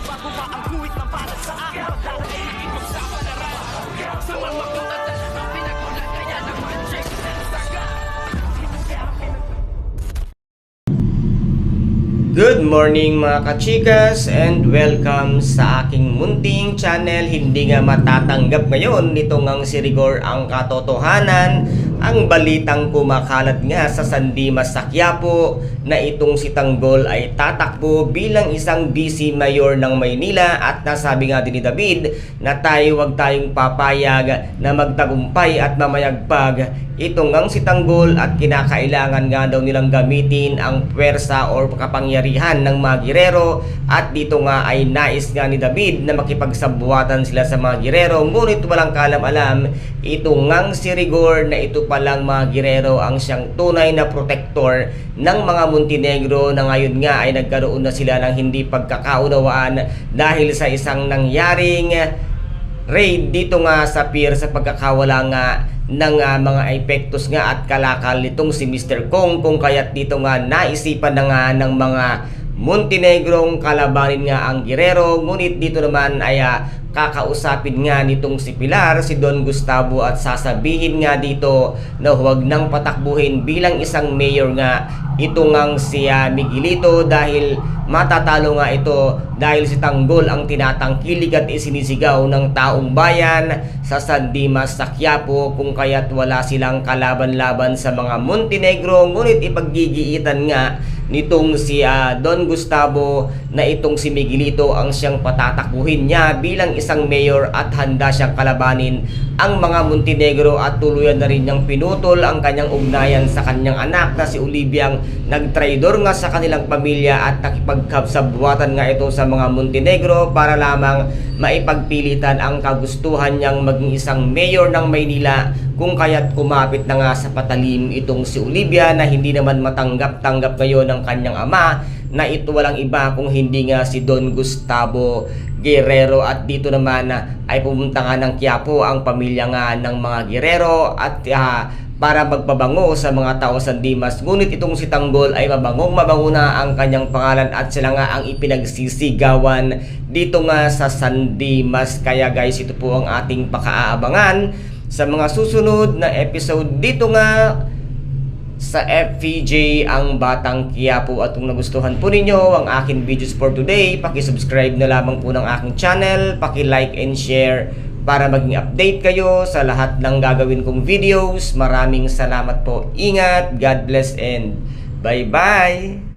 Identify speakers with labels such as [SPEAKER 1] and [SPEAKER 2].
[SPEAKER 1] Ang guhit na para sa akin Pagdadaig ipagsapalaran Sa mga katatan Ang pinagulat kaya naman Check saga.
[SPEAKER 2] Good morning mga kachikas and welcome sa aking munting channel. Hindi nga matatanggap ngayon nitong ang sirigor ang katotohanan ang balitang kumakalat nga sa Sandimas sa Quiapo na itong si Tanggol ay tatakbo bilang isang DC Mayor ng Maynila at nasabi nga din ni David na tayo wag tayong papayag na magtagumpay at mamayagpag. Itong ang si Tanggol at kinakailangan nga daw nilang gamitin ang pwersa or kapangyarihan ng mga girero at dito nga ay nais nga ni David na makipagsabuatan sila sa mga girero ngunit walang kalam-alam ito ngang si Rigor na ito palang mga girero ang siyang tunay na protector ng mga Montenegro na ngayon nga ay nagkaroon na sila ng hindi pagkakaunawaan dahil sa isang nangyaring raid dito nga sa pier sa pagkakawala nga ng ah, mga epektos nga at kalakal nitong si Mr. Kong kung kaya't dito nga naisipan na nga ng mga Montenegrong kalabanin nga ang Guerrero ngunit dito naman ay ah, kakausapin nga nitong si Pilar, si Don Gustavo at sasabihin nga dito na huwag nang patakbuhin bilang isang mayor nga. Ito ngang si ah, Miguelito dahil matatalo nga ito dahil si Tanggol ang tinatangkilig at isinisigaw ng taong bayan sa San Dimas sa Quiapo kung kaya't wala silang kalaban-laban sa mga Montenegro ngunit ipaggigiitan nga nitong si ah, Don Gustavo na itong si Miguelito ang siyang patatakbuhin niya bilang isang mayor at handa siyang kalabanin ang mga Montenegro at tuluyan na rin niyang pinutol ang kanyang ugnayan sa kanyang anak na si Oliviang nagtraidor nga sa kanilang pamilya at nakipagkabsabuatan nga ito sa mga Montenegro para lamang maipagpilitan ang kagustuhan niyang maging isang mayor ng Maynila kung kaya't kumapit na nga sa patalim itong si Olivia na hindi naman matanggap-tanggap ngayon ng kanyang ama na ito walang iba kung hindi nga si Don Gustavo Guerrero at dito naman ay pumunta nga ng Quiapo ang pamilya nga ng mga Guerrero at ah, para magpabango sa mga tao sa Dimas. Ngunit itong si Tanggol ay mabangong mabango na ang kanyang pangalan at sila nga ang ipinagsisigawan dito nga sa San Dimas. Kaya guys, ito po ang ating pakaaabangan sa mga susunod na episode dito nga sa FPJ ang Batang Quiapo at kung nagustuhan po ninyo ang akin videos for today, paki-subscribe na lamang po ng aking channel, paki-like and share para maging update kayo sa lahat ng gagawin kong videos. Maraming salamat po. Ingat, God bless and bye-bye!